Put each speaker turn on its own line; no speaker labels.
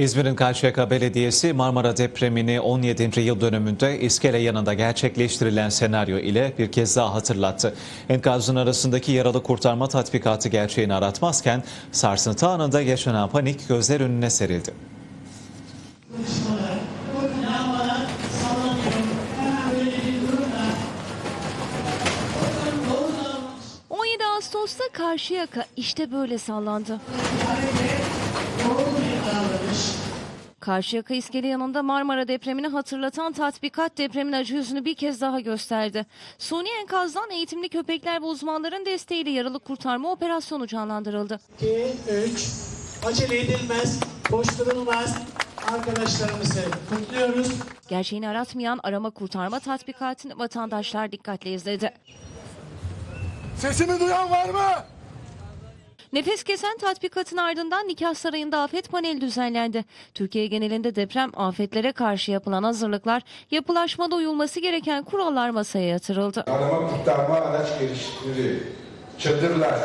İzmir'in Karşıyaka Belediyesi Marmara depremini 17. yıl dönümünde iskele yanında gerçekleştirilen senaryo ile bir kez daha hatırlattı. Enkazın arasındaki yaralı kurtarma tatbikatı gerçeğini aratmazken sarsıntı anında yaşanan panik gözler önüne serildi.
17 Ağustos'ta Karşıyaka işte böyle sallandı. Karşıyaka iskele yanında Marmara depremini hatırlatan tatbikat depremin acı yüzünü bir kez daha gösterdi. Suni enkazdan eğitimli köpekler ve uzmanların desteğiyle yaralı kurtarma operasyonu canlandırıldı.
2, 3. Acele edilmez, boş durulmaz. Arkadaşlarımızı kutluyoruz.
Gerçeğini aratmayan arama kurtarma tatbikatını vatandaşlar dikkatle izledi.
Sesimi duyan var mı?
Nefes kesen tatbikatın ardından Nikah Sarayı'nda afet paneli düzenlendi. Türkiye genelinde deprem afetlere karşı yapılan hazırlıklar, yapılaşmada uyulması gereken kurallar masaya yatırıldı.
Arama kurtarma araç geliştirdi. Çadırlar,